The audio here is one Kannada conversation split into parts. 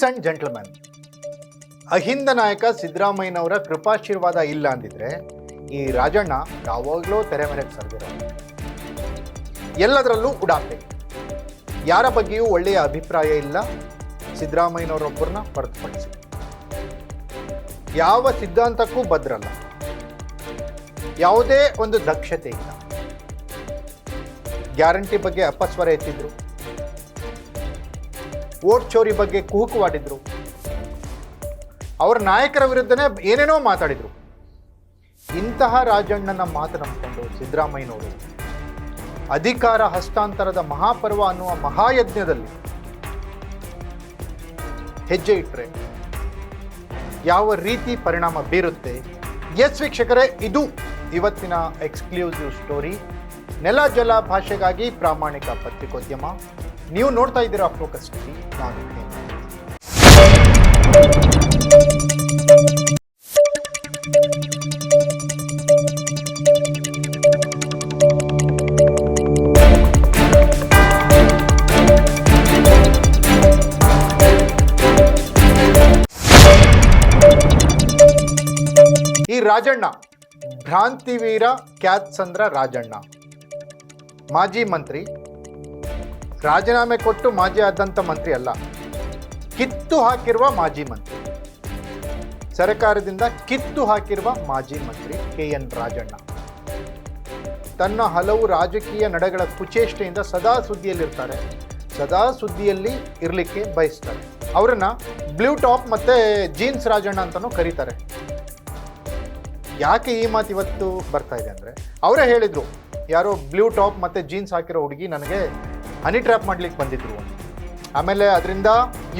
ಲೇಡೀಸ್ ಆ್ಯಂಡ್ ಜೆಂಟಲ್ಮನ್ ಅಹಿಂದ ನಾಯಕ ಸಿದ್ದರಾಮಯ್ಯನವರ ಕೃಪಾಶೀರ್ವಾದ ಇಲ್ಲ ಅಂದಿದ್ರೆ ಈ ರಾಜಣ್ಣ ಯಾವಾಗಲೂ ತೆರೆಮರೆಗೆ ಮೇರೆಗೆ ಸರಿದಿರೋ ಎಲ್ಲದರಲ್ಲೂ ಉಡಾಪೆ ಯಾರ ಬಗ್ಗೆಯೂ ಒಳ್ಳೆಯ ಅಭಿಪ್ರಾಯ ಇಲ್ಲ ಸಿದ್ದರಾಮಯ್ಯನವರೊಬ್ಬರನ್ನ ಹೊರತುಪಡಿಸಿ ಯಾವ ಸಿದ್ಧಾಂತಕ್ಕೂ ಬದ್ರಲ್ಲ ಯಾವುದೇ ಒಂದು ದಕ್ಷತೆ ಇಲ್ಲ ಗ್ಯಾರಂಟಿ ಬಗ್ಗೆ ಅಪಸ್ವರ ಎತ್ತಿದ್ರು ವೋಟ್ ಚೋರಿ ಬಗ್ಗೆ ಕುಹುಕುವಾಡಿದ್ರು. ಅವರ ನಾಯಕರ ವಿರುದ್ಧನೇ ಏನೇನೋ ಮಾತಾಡಿದ್ರು. ಇಂತಹ ರಾಜಣ್ಣನ ಮಾತು ನಂಬಿಕೊಂಡು ಸಿದ್ದರಾಮಯ್ಯನವರು ಅಧಿಕಾರ ಹಸ್ತಾಂತರದ ಮಹಾಪರ್ವ ಅನ್ನುವ ಮಹಾಯಜ್ಞದಲ್ಲಿ ಹೆಜ್ಜೆ ಇಟ್ಟರೆ ಯಾವ ರೀತಿ ಪರಿಣಾಮ ಬೀರುತ್ತೆ? ಎಸ್ ವೀಕ್ಷಕರೇ, ಇದು ಇವತ್ತಿನ ಎಕ್ಸ್ಕ್ಲೂಸಿವ್ ಸ್ಟೋರಿ ನೆಲ ಜಲ ಭಾಷೆಗಾಗಿ ಪ್ರಾಮಾಣಿಕ ಪತ್ರಿಕೋದ್ಯಮ. ನೀವು ನೋಡ್ತಾ ಇದ್ದೀರಾ ಫೋಕಸ್ ಟಿವಿ ಈ ರಾಜಣ್ಣ ಭ್ರಾಂತಿವೀರ ಖ್ಯಾತ್ಸಂದ್ರ ರಾಜಣ್ಣ. ಮಾಜಿ ಮಂತ್ರಿ ರಾಜೀನಾಮೆ ಕೊಟ್ಟು ಮಾಜಿ ಆದಂಥ ಮಂತ್ರಿ ಅಲ್ಲ, ಕಿತ್ತು ಹಾಕಿರುವ ಮಾಜಿ ಮಂತ್ರಿ. ಸರ್ಕಾರದಿಂದ ಕಿತ್ತು ಹಾಕಿರುವ ಮಾಜಿ ಮಂತ್ರಿ ಕೆ ಎನ್ ರಾಜಣ್ಣ. ತನ್ನ ಹಲವು ರಾಜಕೀಯ ನಡೆಗಳ ಕುಚೇಷ್ಟೆಯಿಂದ ಸದಾ ಸುದ್ದಿಯಲ್ಲಿರ್ತಾರೆ. ಸದಾ ಸುದ್ದಿಯಲ್ಲಿ ಇರಲಿಕ್ಕೆ ಬಯಸ್ತಾರೆ. ಅವರನ್ನ ಬ್ಲೂ ಟಾಪ್ ಮತ್ತೆ ಜೀನ್ಸ್ ರಾಜಣ್ಣ ಅಂತಲೂ ಕರೀತಾರೆ. ಯಾಕೆ ಈ ಮಾತು ಇವತ್ತು ಬರ್ತಾ ಇದೆ ಅಂದರೆ, ಅವರೇ ಹೇಳಿದರು, ಯಾರೋ ಬ್ಲೂ ಟಾಪ್ ಮತ್ತು ಜೀನ್ಸ್ ಹಾಕಿರೋ ಹುಡುಗಿ ನನಗೆ ಹನಿ ಟ್ರ್ಯಾಪ್ ಮಾಡ್ಲಿಕ್ಕೆ ಬಂದಿದ್ರು. ಆಮೇಲೆ ಅದರಿಂದ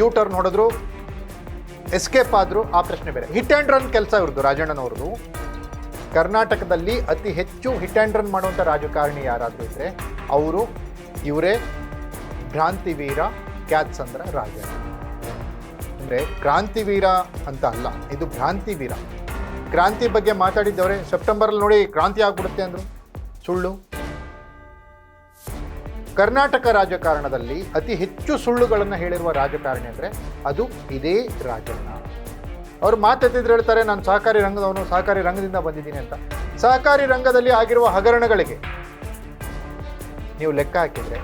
ಯೂ ಟರ್ನ್ ಹೊಡೆದ್ರು. ಎಸ್ಕೇಪ್ ಆದರೂ. ಆ ಪ್ರಶ್ನೆ ಬೇರೆ. ಹಿಟ್ ಆ್ಯಂಡ್ ರನ್ ಕೆಲಸ ಇವ್ರದ್ದು ರಾಜಣ್ಣನವ್ರದ್ದು ಕರ್ನಾಟಕದಲ್ಲಿ ಅತಿ ಹೆಚ್ಚು ಹಿಟ್ ಆ್ಯಂಡ್ ರನ್ ಮಾಡುವಂಥ ರಾಜಕಾರಣಿ ಯಾರಾದರೂ ಇದ್ದರೆ ಅವರು, ಇವರೇ ಭ್ರಾಂತಿವೀರ ಕ್ಯಾತ್ಸಂದ್ರ ರಾಜ ಅಂದರೆ ಕ್ರಾಂತಿವೀರ ಅಂತ ಅಲ್ಲ, ಇದು ಭ್ರಾಂತಿವೀರ. ಕ್ರಾಂತಿ ಬಗ್ಗೆ ಮಾತಾಡಿದ್ದವರೇ ಸೆಪ್ಟೆಂಬರಲ್ಲಿ ನೋಡಿ ಕ್ರಾಂತಿ ಆಗ್ಬಿಡುತ್ತೆ ಅಂದರು. ಸುಳ್ಳು. ಕರ್ನಾಟಕ ರಾಜಕಾರಣದಲ್ಲಿ ಅತಿ ಹೆಚ್ಚು ಸುಳ್ಳುಗಳನ್ನು ಹೇಳಿರುವ ರಾಜಕಾರಣಿ ಅಂದರೆ ಅದು ಇದೇ ರಾಜಣ್ಣ. ಅವರು ಮಾತೆತ್ತಿದ್ರೆ ಹೇಳ್ತಾರೆ, ನಾನು ಸಹಕಾರಿ ರಂಗದವನು, ಸಹಕಾರಿ ರಂಗದಿಂದ ಬಂದಿದ್ದೀನಿ ಅಂತ. ಸಹಕಾರಿ ರಂಗದಲ್ಲಿ ಆಗಿರುವ ಹಗರಣಗಳಿಗೆ ನೀವು ಲೆಕ್ಕ ಹಾಕಿದರೆ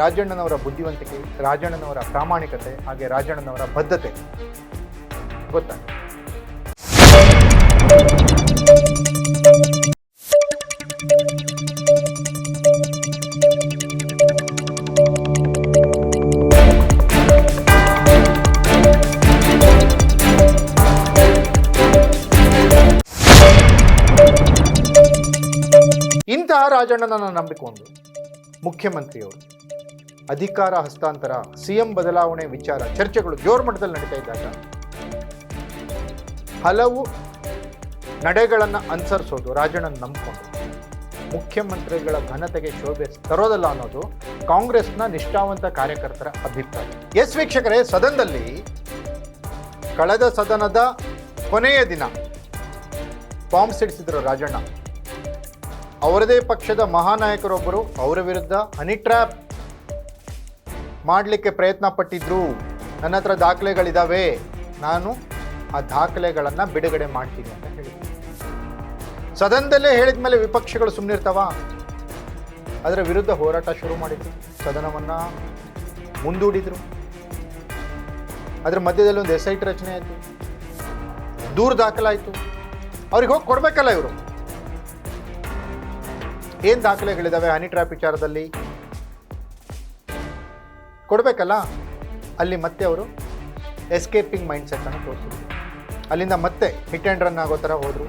ರಾಜಣ್ಣನವರ ಬುದ್ಧಿವಂತಿಕೆ, ರಾಜಣ್ಣನವರ ಪ್ರಾಮಾಣಿಕತೆ, ಹಾಗೆ ರಾಜಣ್ಣನವರ ಬದ್ಧತೆ ಗೊತ್ತಾ? ರಾಜಣ್ಣನನ್ನು ನಂಬಿಕೊಂಡು ಮುಖ್ಯಮಂತ್ರಿಯವರು, ಅಧಿಕಾರ ಹಸ್ತಾಂತರ, ಸಿಎಂ ಬದಲಾವಣೆ ವಿಚಾರ, ಚರ್ಚೆಗಳು ಜೋರ್ ಮಟ್ಟದಲ್ಲಿ ನಡೀತಾ ಇದ್ದಾಗ ಹಲವು ನಡೆಗಳನ್ನು ಅನುಸರಿಸೋದು ರಾಜಣ್ಣನ ನಂಬಿಕೊಂಡು. ಮುಖ್ಯಮಂತ್ರಿಗಳ ಘನತೆಗೆ ಶೋಭೆ ತರೋದಲ್ಲ ಅನ್ನೋದು ಕಾಂಗ್ರೆಸ್ನ ನಿಷ್ಠಾವಂತ ಕಾರ್ಯಕರ್ತರ ಅಭಿಪ್ರಾಯ. ಎಸ್ ವೀಕ್ಷಕರೇ, ಸದನದಲ್ಲಿ ಕಳೆದ ಸದನದ ಕೊನೆಯ ದಿನ ಬಾಂಬ್ ಸಿಡಿಸಿದ್ರು ರಾಜಣ್ಣ. ಅವರದೇ ಪಕ್ಷದ ಮಹಾನಾಯಕರೊಬ್ಬರು ಅವರ ವಿರುದ್ಧ ಹನಿ ಟ್ರ್ಯಾಪ್ ಮಾಡಲಿಕ್ಕೆ ಪ್ರಯತ್ನ ಪಟ್ಟಿದ್ರು. ನನ್ನ ಹತ್ರ ದಾಖಲೆಗಳಿದ್ದಾವೆ ನಾನು ಆ ದಾಖಲೆಗಳನ್ನು ಬಿಡುಗಡೆ ಮಾಡ್ತೀನಿ ಅಂತ ಹೇಳಿದ್ರು ಸದನದಲ್ಲೇ ಹೇಳಿದ ಮೇಲೆ ವಿಪಕ್ಷಗಳು ಸುಮ್ಮನಿರ್ತಾವ ಅದರ ವಿರುದ್ಧ ಹೋರಾಟ ಶುರು ಮಾಡಿದ್ರು. ಸದನವನ್ನು ಮುಂದೂಡಿದರು. ಅದರ ಮಧ್ಯದಲ್ಲಿ ಒಂದು ಎಸ್ ಐ ರಚನೆ ಆಯಿತು. ದೂರು ದಾಖಲಾಯಿತು. ಅವ್ರಿಗೆ ಹೋಗಿ ಕೊಡಬೇಕಲ್ಲ ಇವರು. ಏನು ದಾಖಲೆಗಳಿದ್ದಾವೆ ಹನಿ ಟ್ರ್ಯಾಪ್ ವಿಚಾರದಲ್ಲಿ ಕೊಡಬೇಕಲ್ಲ? ಅಲ್ಲಿ ಮತ್ತೆ ಅವರು ಎಸ್ಕೇಪಿಂಗ್ ಮೈಂಡ್ ಸೆಟ್ಟನ್ನು ತೋರಿಸಿದ್ರು. ಅಲ್ಲಿಂದ ಮತ್ತೆ ಹಿಟ್ ಆ್ಯಂಡ್ ರನ್ ಆಗೋ ಥರ ಹೋದರು.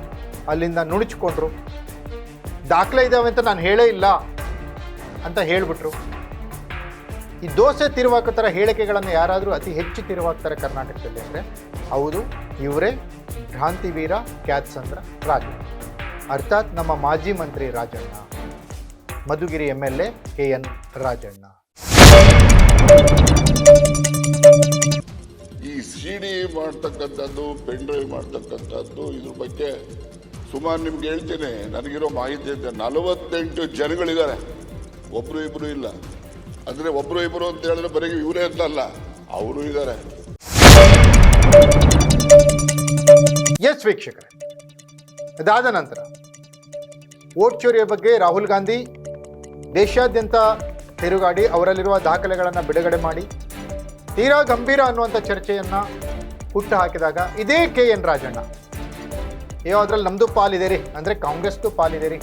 ಅಲ್ಲಿಂದ ನುಣುಚ್ಕೊಂಡ್ರು. ದಾಖಲೆ ಇದ್ದಾವೆ ಅಂತ ನಾನು ಹೇಳೇ ಇಲ್ಲ ಅಂತ ಹೇಳಿಬಿಟ್ರು. ಈ ದೋಸೆ ತಿರುವಾಕೋ ಥರ ಹೇಳಿಕೆಗಳನ್ನು ಯಾರಾದರೂ ಅತಿ ಹೆಚ್ಚು ತಿರುವಾಗ್ತಾರೆ ಕರ್ನಾಟಕದಲ್ಲಿ ಅಂದರೆ ಹೌದು, ಇವರೇ ಭ್ರಾಂತಿವೀರ ಕ್ಯಾತ್ಸಂದ್ರ ರಾಜಣ್ಣ. ಅರ್ಥಾತ್ ನಮ್ಮ ಮಾಜಿ ಮಂತ್ರಿ Rajanna. Madhugiri M L A K N Rajanna. ಈ ಸಿ ಡಿ ಮಾಡ್ತಕ್ಕಂಥದ್ದು ಪೆನ್ ಡ್ರೈವ್ ಮಾಡ್ತಕ್ಕಂಥದ್ದು ಇದ್ರ ಬಗ್ಗೆ ಸುಮಾರು ನಿಮ್ಗೆ ಹೇಳ್ತೇನೆ. ನನಗಿರೋ ಮಾಹಿತಿ ಅಂತ ನಲವತ್ತೆಂಟು ಜನಗಳಿದ್ದಾರೆ. ಒಬ್ರು ಇಬ್ರು ಇಲ್ಲ. ಅಂದ್ರೆ ಒಬ್ರು ಇಬ್ರು ಅಂತ ಹೇಳಿದ್ರೆ ಬರೀ ಇವರೇ ಅಂತ ಅಲ್ಲ ಅವರು ಇದ್ದಾರೆ. ಎಸ್ ವೀಕ್ಷಕರೇ ಅದಾದ ನಂತರ ಓಟ್ ಚೋರಿಯ ಬಗ್ಗೆ ರಾಹುಲ್ ಗಾಂಧಿ ದೇಶಾದ್ಯಂತ ತಿರುಗಾಡಿ ಅವರಲ್ಲಿರುವ ದಾಖಲೆಗಳನ್ನು ಬಿಡುಗಡೆ ಮಾಡಿ ತೀರಾ ಗಂಭೀರ ಅನ್ನುವಂಥ ಚರ್ಚೆಯನ್ನು ಹುಟ್ಟು ಹಾಕಿದಾಗ ಇದೇ ಕೆ ಎನ್ ರಾಜಣ್ಣ. ಅಯ್ಯೋ, ಅದರಲ್ಲಿ ನಮ್ಮದು ಪಾಲಿದೆ ರೀ. ಅಂದರೆ ಕಾಂಗ್ರೆಸ್ದು ಪಾಲಿದೆ ರೀ.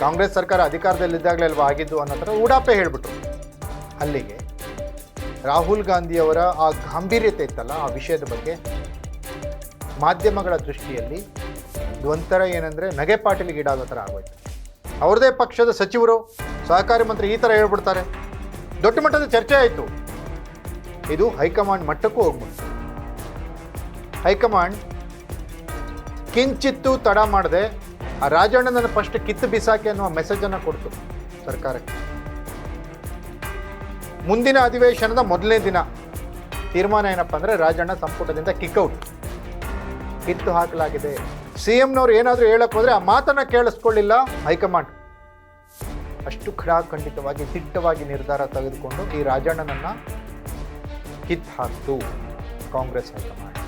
ಕಾಂಗ್ರೆಸ್ ಸರ್ಕಾರ ಅಧಿಕಾರದಲ್ಲಿದ್ದಾಗಲೇ ಅಲ್ವಾ ಆಗಿದ್ದು ಅನ್ನೋ ಥರ ಉಡಾಪೆ ಹೇಳಿಬಿಟ್ರು. ಅಲ್ಲಿಗೆ ರಾಹುಲ್ ಗಾಂಧಿಯವರ ಆ ಗಾಂಭೀರ್ಯತೆ ಇತ್ತಲ್ಲ, ಆ ವಿಷಯದ ಬಗ್ಗೆ ಮಾಧ್ಯಮಗಳ ದೃಷ್ಟಿಯಲ್ಲಿ ಒಂಥರ ಏನಂದರೆ ನಗೆ ಪಾಟೀಲಿಗೀಡಾಗೋ ಥರ ಆಗೋಯ್ತು. ಅವ್ರದೇ ಪಕ್ಷದ ಸಚಿವರು ಸಹಕಾರಿ ಮಂತ್ರಿ ಈ ಥರ ಹೇಳ್ಬಿಡ್ತಾರೆ. ದೊಡ್ಡ ಮಟ್ಟದ ಚರ್ಚೆ ಆಯಿತು. ಇದು ಹೈಕಮಾಂಡ್ ಮಟ್ಟಕ್ಕೂ ಹೋಗ್ಬಿಡ್ತು. ಹೈಕಮಾಂಡ್ ಕಿಂಚಿತ್ತು ತಡ ಮಾಡದೆ ಆ ರಾಜಣ್ಣನ ಫಸ್ಟ್ ಕಿತ್ತು ಬಿಸಾಕಿ ಅನ್ನುವ ಮೆಸೇಜನ್ನು ಕೊಡ್ತು ಸರ್ಕಾರಕ್ಕೆ. ಮುಂದಿನ ಅಧಿವೇಶನದ ಮೊದಲನೇ ದಿನ. ತೀರ್ಮಾನ ಏನಪ್ಪ ಅಂದರೆ ರಾಜಣ್ಣ ಸಂಪುಟದಿಂದ ಕಿಕ್ಔಟ್ ಕಿತ್ತು ಹಾಕಲಾಗಿದೆ. ಸಿ ಎಂನವ್ರು ಏನಾದರೂ ಹೇಳಕ್ಕೆ ಹೋದ್ರೆ ಆ ಮಾತನ್ನ ಕೇಳಿಸ್ಕೊಳ್ಳಿಲ್ಲ ಹೈಕಮಾಂಡ್. ಅಷ್ಟು ಖಡಾಖಂಡಿತವಾಗಿ ದಿಟ್ಟವಾಗಿ ನಿರ್ಧಾರ ತೆಗೆದುಕೊಂಡು ಈ ರಾಜಣ್ಣನನ್ನ ಕಿತ್ತು ಹಾಕ್ತು ಕಾಂಗ್ರೆಸ್ ಹೈಕಮಾಂಡ್.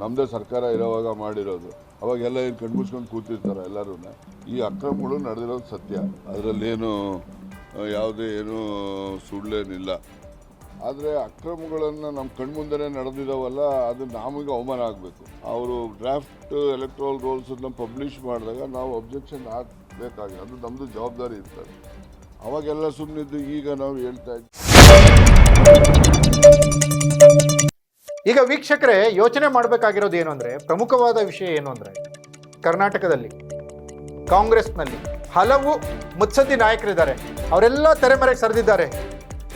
ನಮ್ಮದೇ ಸರ್ಕಾರ ಇರೋವಾಗ ಮಾಡಿರೋದು. ಅವಾಗೆಲ್ಲ ಏನು ಕಣ್ಮುಚ್ಕೊಂಡು ಕೂತಿರ್ತಾರೆ ಎಲ್ಲರೂ ಈ ಅಕ್ರಮಗಳು ನಡೆದಿರೋದು ಸತ್ಯ. ಅದರಲ್ಲೇನು ಯಾವುದೇ ಏನು ಸುಳ್ಳೇನಿಲ್ಲ. ಆದರೆ ಅಕ್ರಮಗಳನ್ನು ನಮ್ಮ ಕಣ್ಮುಂದೆನೇ ನಡೆದಿದ್ದಾವಲ್ಲ ಅದು ನಮಗೆ ಅವಮಾನ ಆಗಬೇಕು. ಅವರು ಡ್ರಾಫ್ಟ್, ಎಲೆಕ್ಟ್ರಲ್ ರೋಲ್ಸನ್ನು ಪಬ್ಲಿಷ್ ಮಾಡಿದಾಗ ನಾವು ಅಬ್ಜೆಕ್ಷನ್ ಹಾಕಬೇಕಾಗಿ ಅದು ನಮ್ಮದು ಜವಾಬ್ದಾರಿ ಇರ್ತದೆ. ಅವಾಗೆಲ್ಲ ಸುಮ್ಮನಿದ್ದು ಈಗ ನಾವು ಹೇಳ್ತಾ ಇದ್ದೀವಿ ಈಗ ವೀಕ್ಷಕರೇ, ಯೋಚನೆ ಮಾಡಬೇಕಾಗಿರೋದು ಏನು ಅಂದರೆ, ಪ್ರಮುಖವಾದ ವಿಷಯ ಏನು ಅಂದರೆ, ಕರ್ನಾಟಕದಲ್ಲಿ, ಕಾಂಗ್ರೆಸ್ನಲ್ಲಿ ಹಲವು ಮುತ್ಸದ್ದಿ ನಾಯಕರಿದ್ದಾರೆ. ಅವರೆಲ್ಲ ತೆರೆಮರೆಗೆ ಸರಿದಿದ್ದಾರೆ.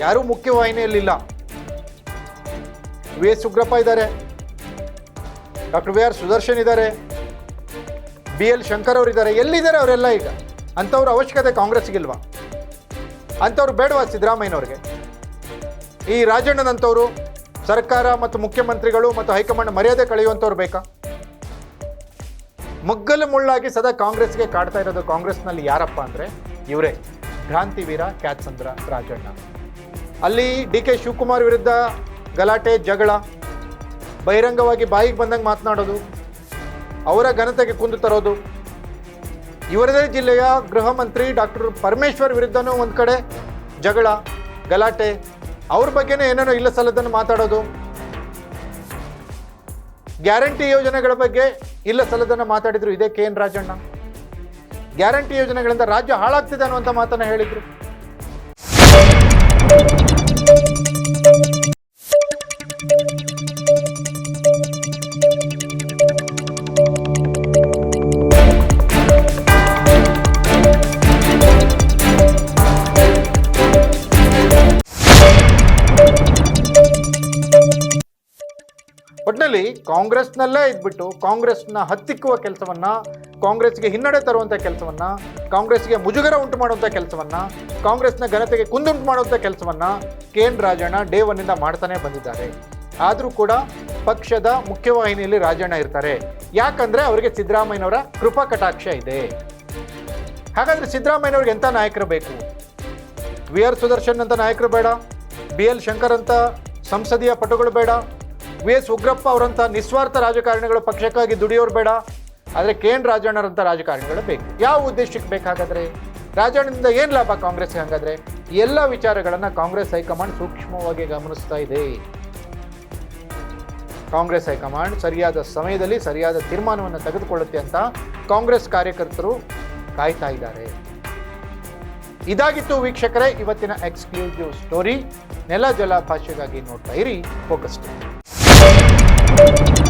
ಯಾರೂ ಮುಖ್ಯವಾಹಿನಿಯಲ್ಲಿಲ್ಲ ವಿ. ಎಸ್. ಉಗ್ರಪ್ಪ ಇದ್ದಾರೆ. Doctor V. ಆರ್. ಸುದರ್ಶನ್ ಇದ್ದಾರೆ. ಬಿ. ಎಲ್. ಶಂಕರ್ ಅವರು ಇದ್ದಾರೆ. ಎಲ್ಲಿದ್ದಾರೆ ಅವರೆಲ್ಲ ಈಗ? ಅಂಥವ್ರ ಅವಶ್ಯಕತೆ ಕಾಂಗ್ರೆಸ್ಗಿಲ್ವಾ ಅಂಥವ್ರು ಬೇಡವಾ ಸಿದ್ದರಾಮಯ್ಯನವ್ರಿಗೆ ಈ ರಾಜಣ್ಣನಂಥವ್ರು ಸರ್ಕಾರ ಮತ್ತು ಮುಖ್ಯಮಂತ್ರಿಗಳು ಮತ್ತು ಹೈಕಮಾಂಡ್ ಮರ್ಯಾದೆ ಕಳೆಯುವಂಥವ್ರು ಬೇಕಾ? ಮಗ್ಗಲು ಮುಳ್ಳಾಗಿ ಸದಾ ಕಾಂಗ್ರೆಸ್ಗೆ ಕಾಡ್ತಾ ಇರೋದು ಕಾಂಗ್ರೆಸ್ನಲ್ಲಿ ಯಾರಪ್ಪ ಅಂದರೆ ಇವರೇ. ಕ್ರಾಂತಿವೀರ ಕ್ಯಾತ್ಸಂದ್ರ, ರಾಜಣ್ಣ. ಅಲ್ಲಿ ಡಿ ಕೆ ಶಿವಕುಮಾರ್ ವಿರುದ್ಧ ಗಲಾಟೆ, ಜಗಳ, ಬಹಿರಂಗವಾಗಿ ಬಾಯಿಗೆ ಬಂದಂಗೆ ಮಾತನಾಡೋದು, ಅವರ ಘನತೆಗೆ ಕುಂದು ತರೋದು. ಇವರದೇ ಜಿಲ್ಲೆಯ ಗೃಹ ಮಂತ್ರಿ ಡಾಕ್ಟರ್ ಪರಮೇಶ್ವರ್ ವಿರುದ್ಧನೂ ಒಂದು ಕಡೆ ಜಗಳ, ಗಲಾಟೆ. ಅವ್ರ ಬಗ್ಗೆನೇ ಏನೇನೋ ಇಲ್ಲ ಸಲ್ಲದನ್ನು ಮಾತಾಡೋದು. ಗ್ಯಾರಂಟಿ ಯೋಜನೆಗಳ ಬಗ್ಗೆ ಇಲ್ಲ ಸಲ್ಲದನ್ನು ಮಾತಾಡಿದ್ರು. ಇದೇ ಕೆ ಎನ್ ರಾಜಣ್ಣ. ಗ್ಯಾರಂಟಿ ಯೋಜನೆಗಳಿಂದ ರಾಜ್ಯ ಹಾಳಾಗ್ತಿದೆ ಅನ್ನುವಂಥ ಮಾತನ್ನು ಹೇಳಿದ್ರು. you. ಒಟ್ಟಿನಲ್ಲಿ ಕಾಂಗ್ರೆಸ್ನಲ್ಲೇ ಇದ್ಬಿಟ್ಟು ಕಾಂಗ್ರೆಸ್ನ ಹತ್ತಿಕ್ಕುವ ಕೆಲಸವನ್ನ, ಕಾಂಗ್ರೆಸ್ಗೆ ಹಿನ್ನಡೆ ತರುವಂಥ ಕೆಲಸವನ್ನ, ಕಾಂಗ್ರೆಸ್ಗೆ ಮುಜುಗರ ಉಂಟು ಮಾಡುವಂಥ ಕೆಲಸವನ್ನ, ಕಾಂಗ್ರೆಸ್ನ ಘನತೆಗೆ ಕುಂದುಂಟು ಮಾಡುವಂಥ ಕೆಲಸವನ್ನ ಕೆ ಎನ್ ರಾಜಣ್ಣ ಡೇ ಒನ್ನಿಂದ ಮಾಡ್ತಾನೆ ಬಂದಿದ್ದಾರೆ. ಆದರೂ ಕೂಡ ಪಕ್ಷದ ಮುಖ್ಯವಾಹಿನಿಯಲ್ಲಿ ರಾಜಣ್ಣ ಇರ್ತಾರೆ. ಯಾಕಂದ್ರೆ ಅವರಿಗೆ ಸಿದ್ದರಾಮಯ್ಯನವರ ಕೃಪಾ ಕಟಾಕ್ಷ ಇದೆ. ಹಾಗಾದ್ರೆ ಸಿದ್ದರಾಮಯ್ಯನವ್ರಿಗೆ ಎಂಥ ನಾಯಕರು ಬೇಕು? ವಿ ಆರ್ ಸುದರ್ಶನ್ ಅಂತ ನಾಯಕರು ಬೇಡ, ಬಿ ಎಲ್ ಶಂಕರ್ ಅಂತ ಸಂಸದೀಯ ಪಟುಗಳು ಬೇಡ ಎಸ್ ಉಗ್ರಪ್ಪ ಅವರಂಥ ನಿಸ್ವಾರ್ಥ ರಾಜಕಾರಣಿಗಳು ಪಕ್ಷಕ್ಕಾಗಿ ದುಡಿಯೋರು ಬೇಡ, ಆದರೆ ಕೆ ಎನ್ ರಾಜಣ್ಣರಂಥ ರಾಜಕಾರಣಿಗಳು ಬೇಕು. ಯಾವ ಉದ್ದೇಶಕ್ಕೆ ಬೇಕಾಗಾದ್ರೆ? ರಾಜಣ್ಣದಿಂದ ಏನು ಲಾಭ ಕಾಂಗ್ರೆಸ್ಗೆ ಹಾಗಾದ್ರೆ? ಎಲ್ಲ ವಿಚಾರಗಳನ್ನು ಕಾಂಗ್ರೆಸ್ ಹೈಕಮಾಂಡ್ ಸೂಕ್ಷ್ಮವಾಗಿ ಗಮನಿಸ್ತಾ ಇದೆ. ಕಾಂಗ್ರೆಸ್ ಹೈಕಮಾಂಡ್ ಸರಿಯಾದ ಸಮಯದಲ್ಲಿ ಸರಿಯಾದ ತೀರ್ಮಾನವನ್ನು ತೆಗೆದುಕೊಳ್ಳುತ್ತೆ ಅಂತ ಕಾಂಗ್ರೆಸ್ ಕಾರ್ಯಕರ್ತರು ಕಾಯ್ತಾ ಇದ್ದಾರೆ. ಇದಾಗಿತ್ತು ವೀಕ್ಷಕರೇ, ಇವತ್ತಿನ ಎಕ್ಸ್ಕ್ಲೂಸಿವ್ ಸ್ಟೋರಿ ನೆಲ, ಜಲ ಭಾಷೆಗಾಗಿ ನೋಡ್ತಾ ಇರಿ ಫೋಕಸ್ Thank you.